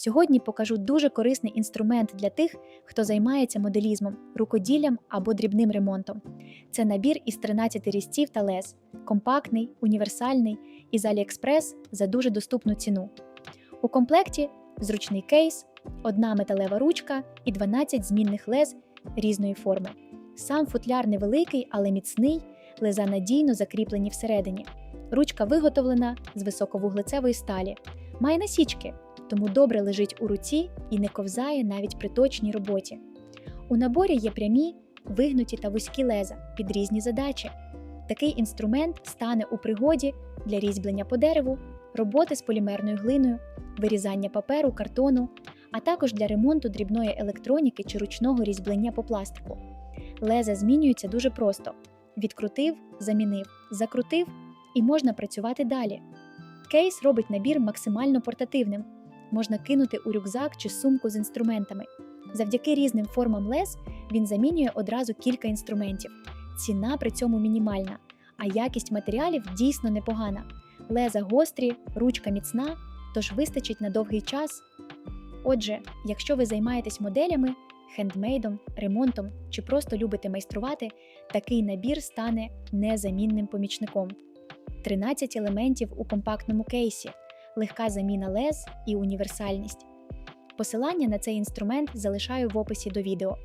Сьогодні покажу дуже корисний інструмент для тих, хто займається моделізмом, рукоділлям або дрібним ремонтом. Це набір із 13 різців та лез, компактний, універсальний із AliExpress за дуже доступну ціну. У комплекті зручний кейс, одна металева ручка і 12 змінних лез різної форми. Сам футляр невеликий, але міцний, леза надійно закріплені всередині. Ручка виготовлена з високовуглецевої сталі, має насічки, тому добре лежить у руці і не ковзає навіть при точній роботі. У наборі є прямі, вигнуті та вузькі леза під різні задачі. Такий інструмент стане у пригоді для різьблення по дереву, роботи з полімерною глиною, вирізання паперу, картону, а також для ремонту дрібної електроніки чи ручного різьблення по пластику. Леза змінюються дуже просто: відкрутив, замінив, закрутив і можна працювати далі. Кейс робить набір максимально портативним, можна кинути у рюкзак чи сумку з інструментами. Завдяки різним формам лез він замінює одразу кілька інструментів. Ціна при цьому мінімальна, а якість матеріалів дійсно непогана. Леза гострі, ручка міцна, тож вистачить на довгий час. Отже, якщо ви займаєтесь моделями, хендмейдом, ремонтом чи просто любите майструвати, такий набір стане незамінним помічником. 13 елементів у компактному кейсі, легка заміна лез і універсальність. Посилання на цей інструмент залишаю в описі до відео.